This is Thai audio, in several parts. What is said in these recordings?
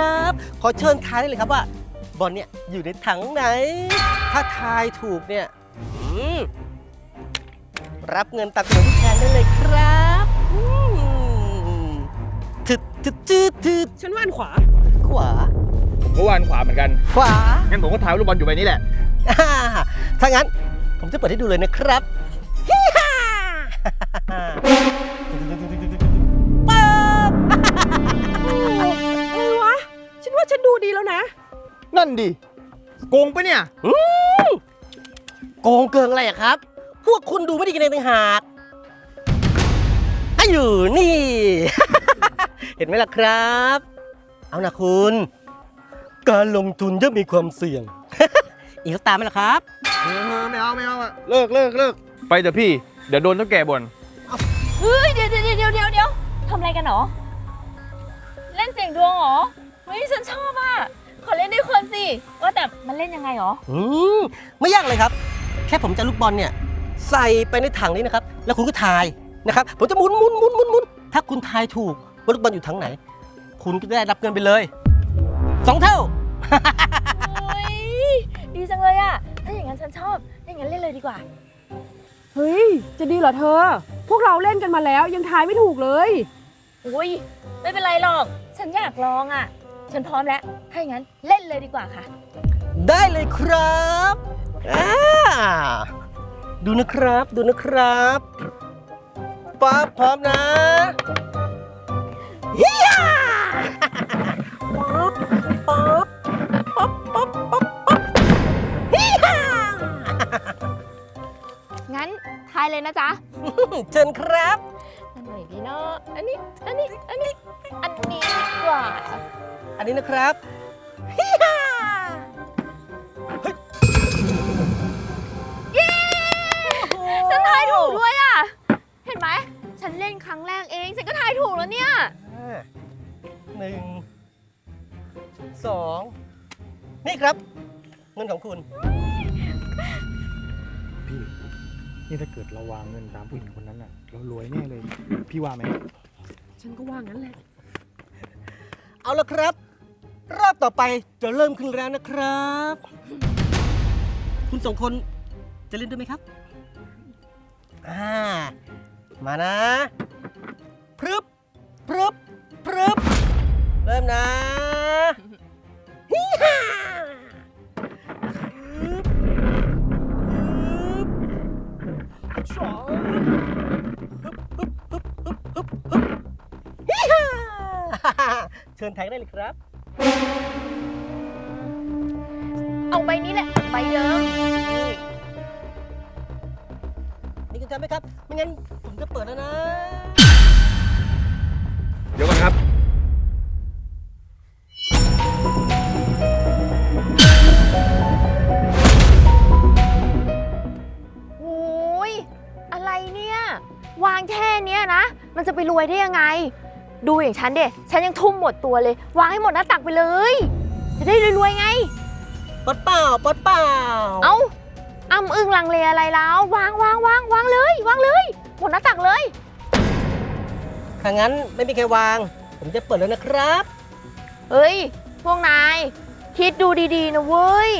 ครับ ขอเชิญทายได้เลยครับว่า บอลเนี่ยอยู่ในถังไหน ถ้าทายถูกเนี่ยอืมรับเงินตักหนุนแทนได้เลยครับอืมถึดถึดถึดถึดฉันว่าอันขวา ขวา ผมก็วานขวาเหมือนกัน ขวางั้นผมก็ถ่ายลูกบอลอยู่ใบนี้แหละ อ่าถ้างั้น ผมจะเปิดให้ดูเลยนะครับฮิฮ่า ว่าฉันดูดีแล้วนะ นั่นดิ โกงปะเนี่ยอืมโกงเกิงอะไรอะครับ พวกคุณดูไม่ดีกันเองต่างหากอะอยู่นี่ เห็นไหมล่ะครับ เอานะคุณ การลงทุนย่อมมีความเสี่ยง อีกสักตามไหมล่ะครับ เออไม่เอาไม่เอาอะเลิกเลิกเลิกไปเถอะพี่ เดี๋ยวโดนเท่าแก่บ่น เฮ้ยเดี๋ยวเดี๋ยวเดี๋ยวเดี๋ยวเดี๋ยวทำอะไรกันหรอ เล่นเสียงดวงเหรอเฮ้ยฉันชอบอะ ขอเล่นด้วยคนสิ ว่าแต่มันเล่นยังไงหรอ อืมไม่ยากเลยครับ แค่ผมจะเอาลูกบอลเนี่ย ใส่ไปในถังนี้นะครับ แล้วคุณก็ทายนะครับ ผมจะหมุนหมุนหมุนหมุนหมุนถ้าคุณทายถูกว่าลูกบอลอยู่ถังไหน คุณก็ได้รับเงินไปเลยสองเท่าเฮ้ยดีจังเลยอะ ถ้าอย่างนั้นฉันชอบถ้าอย่างนั้นเล่นเลยดีกว่า เฮ้ย จะดีเหรอเธอ พวกเราเล่นกันมาแล้วยังทายไม่ถูกเลย อุ้ยไม่เป็นไรหรอก ฉันอยากลองอะ ฉันพร้อมแล้ว ถ้าอย่างนั้นเล่นเลยดีกว่าค่ะ ได้เลยครับอ่าดูนะครับ ดูนะครับป๊าบพร้อมนะฮิยาป๊อบป๊อบป๊อบป๊อบป๊อบป๊อบฮิยางั้นทายเลยนะจ๊ะเชิญครับอันไหนดีเนาะอันนี้ อันนี้ อันนี้ อันนี้ดีกว่า อันนี้นะครับฮิยาเย้ฉันทายถูกด้วยอะ เห็นไหม ฉันเล่นครั้งแรกเอง ฉันก็ทายถูกแล้วเนี่ย อ่าหนึ่งสองนี่ครับ เงินของคุณ พี่ นี่ถ้าเกิดเราวางเงินตามผู้หญิงคนนั้นน่ะ เรารวยแน่เลย พี่ว่าไหม ฉันก็ว่างั้นแหละ เอาละครับ รอบต่อไปจะเริ่มขึ้นแล้วนะครับ คุณสองคนจะเล่นด้วยไหมครับอ่ามานะ พรึบ พรึบ พรึบ เริ่มนะฮิฮ่าพรึบพรึบสองฮึบฮึบฮึบฮึบฮึบฮิฮ่าเชิญแทงได้เลยครับ เอาใบนี้แหละใบเดิมนี่คุณจำไหมครับ ไม่งั้นผมจะเปิดแล้วนะ เดี๋ยวก่อนครับ โอ้ยอะไรเนี่ย วางแค่เนี้ยนะ มันจะไปรวยได้ยังไง ดูอย่างฉันเด็ฉันยังทุ่มหมดตัวเลยวางให้หมดหน้าตักไปเลย จะได้รวยๆไงปดเปล่าปดเปล่าเอ้าอ้ำอึ้งลังเลอะไรแล้ววางวางวางวางเลยวางเลย หมดหน้าตักเลย ถ้างั้นไม่มีใครวาง ผมจะเปิดแล้วนะครับ เฮ้ย พวกนาย คิดดูดีๆนะเว้ย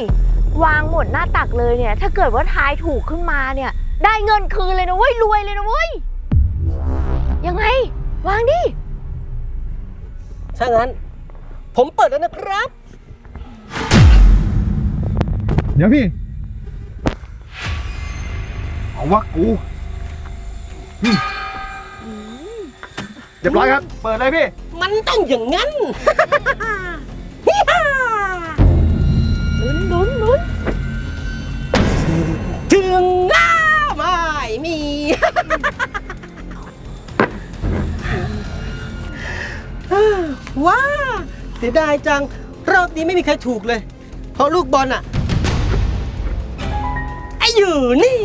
วางหมดหน้าตักเลยเนี่ย ถ้าเกิดว่าทายถูกขึ้นมาเนี่ย ได้เงินคืนเลยนะเว้ย รวยเลยนะเว้ย ยังไง วางดิ ถ้างั้น ผมเปิดแล้วนะครับ เดี๋ยวพี่ เอาวะกูอืมเรียบร้อยครับ เปิดเลยพี่ มันต้องอย่างนั้น ลุ้นลุ้นลุ้นถึงหน้าไม่มี ว้าเสียดายจัง รอบนี้ไม่มีใครถูกเลย เพราะลูกบอลอะไออยู่นี่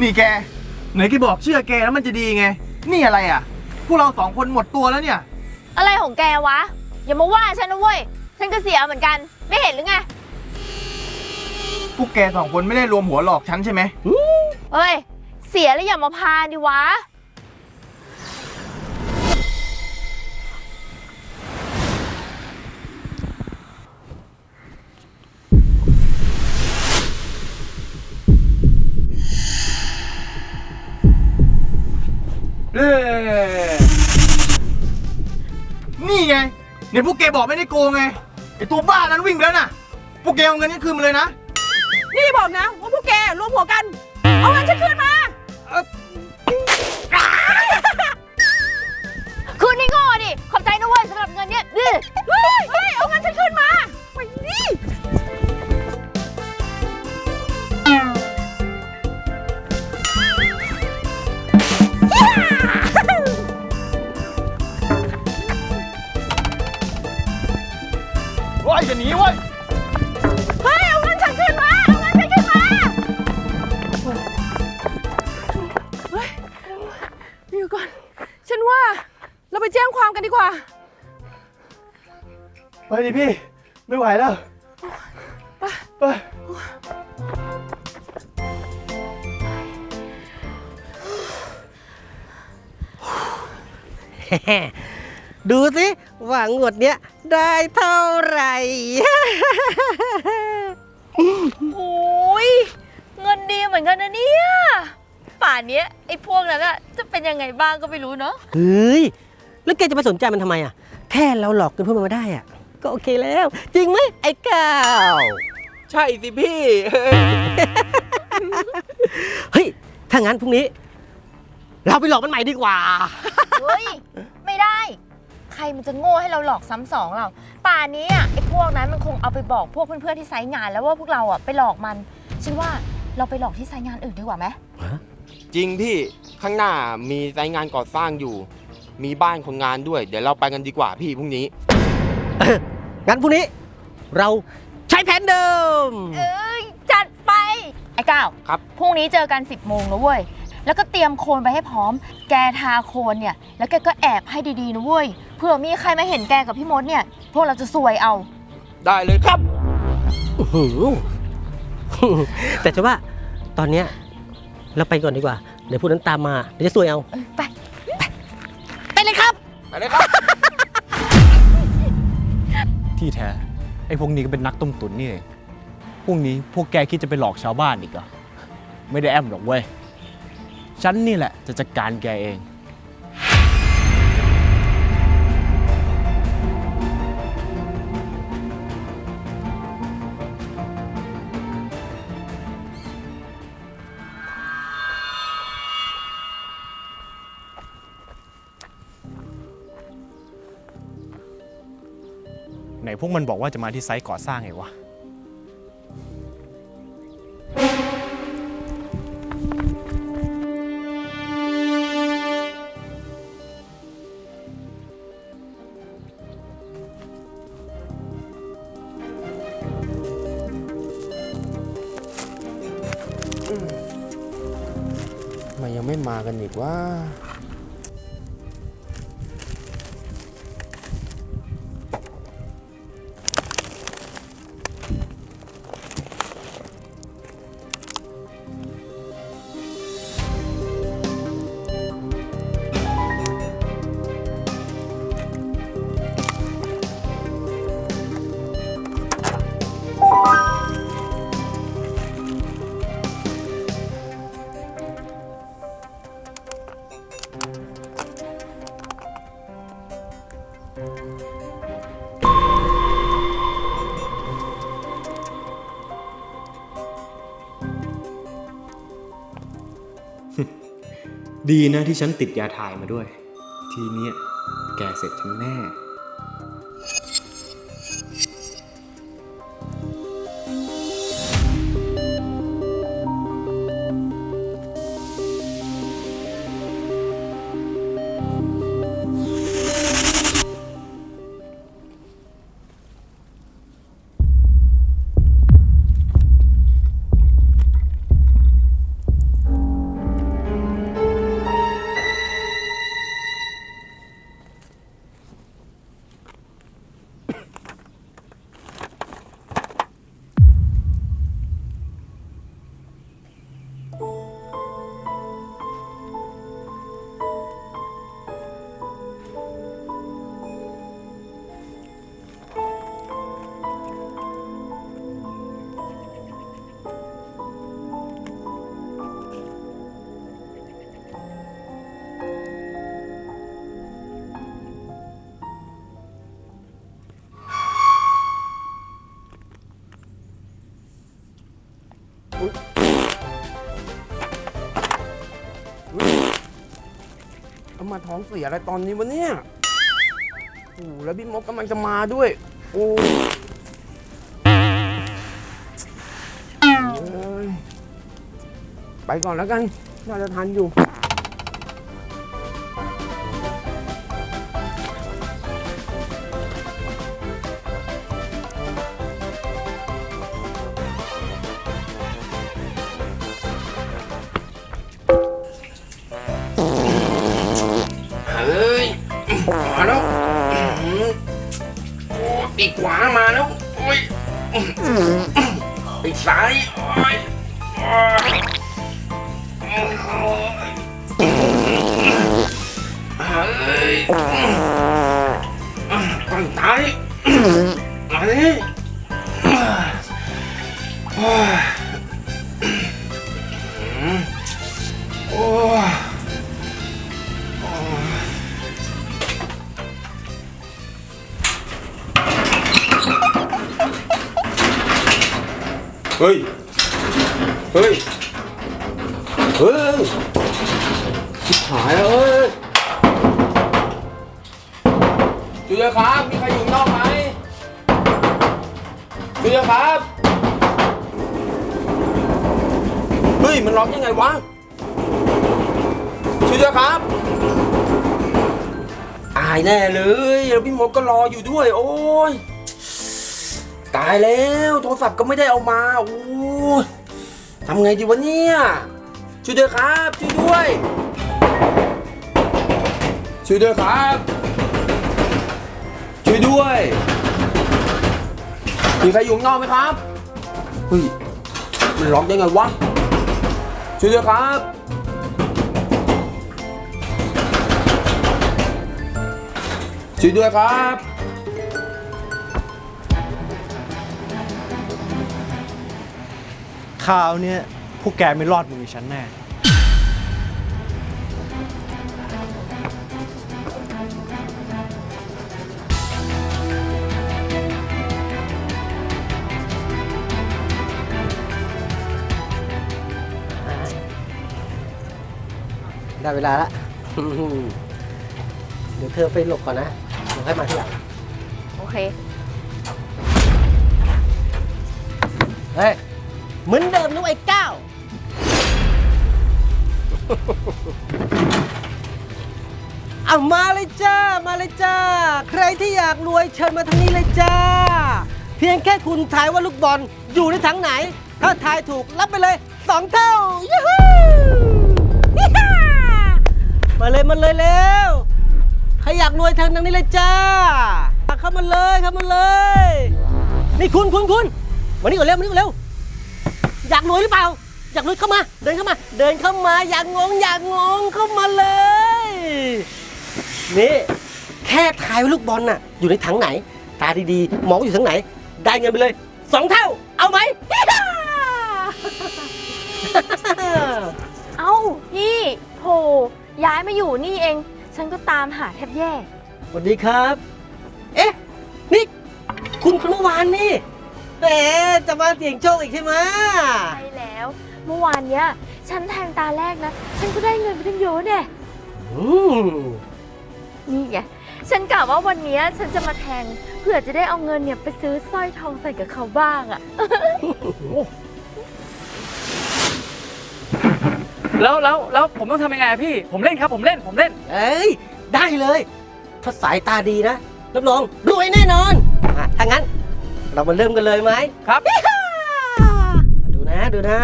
นี่แก ไหนแกบอกเชื่อแกแล้วมันจะดีไง นี่อะไรอะ พวกเราสองคนหมดตัวแล้วเนี่ย อะไรของแกวะ อย่ามาว่าฉันนะเว้ย ฉันก็เสียเหมือนกัน ไม่เห็นหรือไง พวกแกสองคนไม่ได้รวมหัวหลอกฉันใช่ไหม เฮ้ย เสียแล้วอย่ามาพาดิวะ นี่ไงเนี่ยพวกแกบอกไม่ได้โกงไงไอตัวบ้านั้นวิ่งแล้วน่ะ พวกแกเอาเงินนี้คืนมาเลยนะนี่บอกนะว่าพวกแกรวมหัวกัน เอาเงินฉันคืนมาคืนนี้โง่ดิ ขอบใจนะเว้ยสำหรับเงินเนี้ยดื้อเฮ้ย เอาเงินฉันคืนมาไนี่ ว้ายอย่าหนีเว้ยเฮ้ยเอาเงินฉันคืนมาเอาเงินฉันคืนมาเฮ้ยเดี๋ยวก่อน ฉันว่าเราไปแจ้งความกันดีกว่า ไปดิพี่ ไม่ไหวแล้ว ไป ดูสิว่างวดเนี้ยได้เท่าไหร่ โอ้ยเงินดีเหมือนกันนะเนี่ย ป่านเนี้ยไอ้พวกนั้นอะจะเป็นยังไงบ้างก็ไม่รู้เนาะ เฮ้ย แล้วแกจะไปสนใจมันทำไมอะ แค่เราหลอกเงินพวกมันมาได้อะ ก็โอเคแล้ว จริงไหมไอ้ก้าวใช่สิพี่ เฮ้ย ถ้างั้นพรุ่งนี้ เราไปหลอกมันใหม่ดีกว่า เฮ้ย ไม่ได้ ใครมันจะโง่ให้เราหลอกซ้ำสองเราป่านนี้อะไอ้พวกนั้นมันคงเอาไปบอกพวกเพื่อนๆที่ไซต์งานแล้วว่าพวกเราอะไปหลอกมันฉันว่าเราไปหลอกที่ไซต์งานอื่นดีกว่าไหมจริงพี่ข้างหน้ามีไซต์งานก่อสร้างอยู่ มีบ้านคนงานด้วย เดี๋ยวเราไปกันดีกว่าพี่พรุ่งนี้ งั้นพรุ่งนี้ เราใช้แผนเดิม เอ้ยจัดไป ไอ้ก้าวครับ พรุ่งนี้เจอกัน 10โมงนะเว้ย แล้วก็เตรียมโคนไปให้พร้อม แกทาโคนเนี่ย แล้วแกก็แอบให้ดีๆนะเว้ย เผื่อมีใครมาเห็นแกกับพี่มดเนี่ย พวกเราจะซวยเอา ได้เลยครับอื้อหือแต่จะว่าตอนเนี้ยเราไปก่อนดีกว่า เดี๋ยวพวกนั้นตามมา เดี๋ยวจะซวยเอาเออไป ไปเลยครับ ไปเลยครับ ที่แท้ ไอ้พวกนี้ก็เป็นนักต้มตุ๋นนี่เองพวกนี้พวกแกคิดจะไปหลอกชาวบ้านอีกเหรอ ไม่ได้แอมหรอกเว้ย ฉันนี่แหละจะจัดการแกเอง ไหนพวกมันบอกว่าจะมาที่ไซต์ก่อสร้างไงวะ มันยังไม่มากันอีกว่า ดีนะที่ฉันติดยาถ่ายมาด้วย ทีเนี้ยแกเสร็จฉันแน่ มาท้องเสียอะไรตอนนี้วะเนี่ยโอ้แล้วพี่มกกำลังจะมาด้วย โอ้เอ้ยไปก่อนแล้วกัน น่าจะทันอยู่ ซ้ายโอ้ย เฮ้ย เฮ้ย เฮ้ยชิบหายแล้วเฮ้ยจุยครับ มีใครอยู่นอกไหมจุยครับ เฮ้ย มันล็อกยังไงวะจุยครับตายแน่เลย แล้วพี่มดก็รออยู่ด้วย โอ้ย ตายแล้วโทรศัพท์ก็ไม่ได้เอามาโอ้ทำไงดีวะเนี่ยช่วยด้วยครับช่วยด้วยช่วยด้วยครับช่วยด้วยมีใครอยู่ข้างนอกไหมครับเฮ้ยมันล็อกได้ไงวะช่วยด้วยครับช่วยด้วยครับ คราวเนี้ยพวกแกไม่รอดมือฉันแน่ ได้เวลาละ เดี๋ยวเธอไปหลบก่อนนะเดี๋ยวค่อยมาที่หลัง โอเค เฮ้ย เหมือนเดิมนุ้ไอ้ก้าวเอามาเลยจ้า มาเลยจ้า ใครที่อยากรวยเชิญมาทางนี้เลยจ้า เพียงแค่คุณทายว่าลูกบอลอยู่ในถังไหน ถ้าทายถูกรับไปเลยสองเท่ายูฮูฮิฮ่ามาเลยมาเลยเร็วใครอยากรวยทางนี้เลยจ้าเข้ามาเลยเข้ามาเลย นี่คุณคุณคุณมานี่ก่อนเร็วมานี่ก่อนเร็ว อยากรวยหรือเปล่า อยากรวยเข้ามา เดินเข้ามา เดินเข้ามา อยากงง อยากงงเข้ามาเลย นี่แค่ทายว่าลูกบอลน่ะ อยู่ในถังไหน ตาดีๆ มองว่าอยู่ถังไหน ได้เงินไปเลยสองเท่า เอาไหม เอ้าพี่โถย้ายมาอยู่นี่เอง ฉันก็ตามหาแทบแย่ สวัสดีครับ เอ๊ะ นี่ คุณคนเมื่อวานนี่ แหมจะมาเสี่ยงโชคอีกใช่ไหมใช่แล้ว เมื่อวานเนี้ยฉันแทงตาแรกนะ ฉันก็ได้เงินไปตั้งเยอะเนี่ยอืมนี่ไงฉันกะว่าวันเนี้ยฉันจะมาแทงเพื่อจะได้เอาเงินเนี่ยไปซื้อสร้อยทองใส่กับเขาบ้างอะแล้วแล้วแล้วผมต้องทำยังไงอะพี่ ผมเล่นครับ ผมเล่นผมเล่น เอ้ย ได้เลย ถ้าสายตาดีนะ รับรองรวยแน่นอนอะถ้างั้น เรามาเริ่มกันเลยไหมครับ ดูนะดูนะ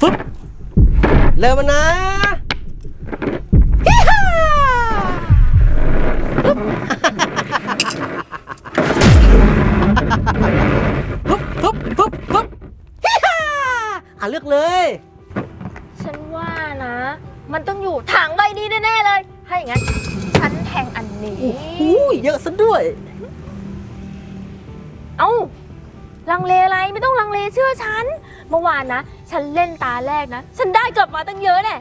ฟึบเริ่มมานะฮิฮ่าฟึบฟึบฟึบฟึบฮิฮ่าอะเลือกเลย ฉันว่านะ มันต้องอยู่ถังใบนี้แน่ๆเลย ถ้าอย่างนั้นฉันแทงอั นนี้ โอ้โหเยอะซะด้วย เอ้า ลังเลอะไรไม่ต้องลังเลเชื่อฉัน เมื่อวานนะ ฉันเล่นตาแรกนะ ฉันได้กลับมาตั้งเยอะแน่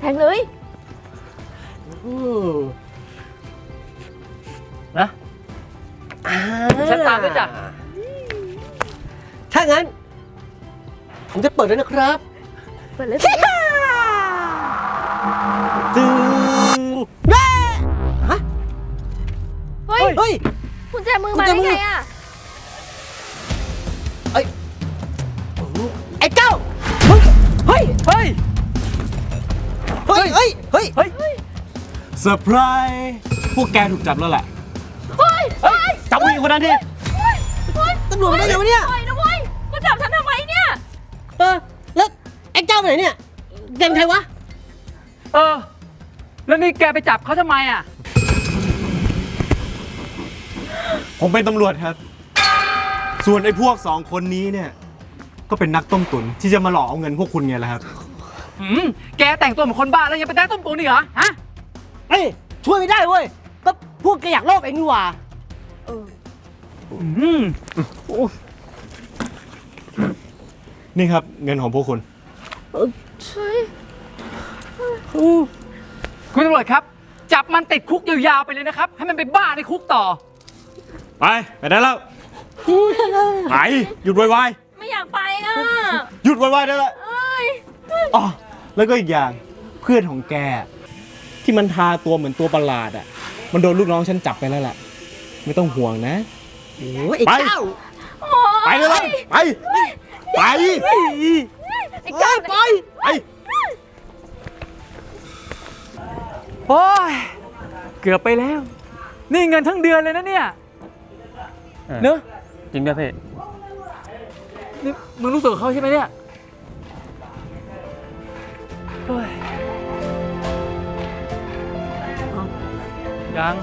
แทงเลย อืมนะอ่าฉันตามด้วยจ้ะ ถ้างั้น ผมจะเปิดแล้วนะครับ เปิดเลยตึง ยเฮ้ยคุณแจมือมาได้ไงอะไอ้เก้าเฮ้ยเฮ้ยเฮ้ย เฮ้ยเฮ้ยเฮ้ยเฮ้ย เซอร์ไพรส์พวกแกถูกจับแล้วแหละ เฮ้ยเฮ้ยจับผู้หญิงคนนั้นดิตำรวจมาได้ไงวะเนี่ย ปล่อยนะเว้ยมาจับฉันทำไมเนี่ย เออแล้วไอ้เจ้าไปไหนเนี่ยแกเป็นใครวะ เออ แล้วนี่แกไปจับเขาทำไมอะ ผมเป็นตำรวจครับ ส่วนไอ้พวกสองคนนี้เนี่ย ก็เป็นนักต้มตุ๋นที่จะมาหลอกเอาเงินพวกคุณไงล่ะครับ หืมแกแต่งตัวเหมือนคนบ้าแล้วยังไปได้ต้มตุ๋นอีกเหรอ ฮะ เอ้ยช่วยไม่ได้เว้ย ก็พวกแกอยากลอบเองนี่หว่า อืมนี่ครับ เงินของพวกคุณ คุณตำรวจครับ จับมันติดคุกยาวๆไปเลยนะครับ ให้มันไปบ้าในคุกต่อ ไปไปได้แล้วไปหยุดวายไม่อยากไปอะๆหยุดวายๆได้แล้วอ๋อแล้วก็อีกอย่างเพื่อนของแก ที่มันทาตัวเหมือนตัวประหลาดอะ มันโดนลูกน้องฉันจับไปแล้วแหละไม่ต้องห่วงนะ โอ้ยไอ้ไปเจ้าไปเลยละไปไปไอ้เจ้าไปไปโอ้ยเกือบไปแล้ว นี่เงินทั้งเดือนเลยนะเนี่ย เนอะจริงด้วยพี่นี่มึงรู้สึกกับเขาใช่ไหมเนี่ยเฮ้ยเอ้ายัง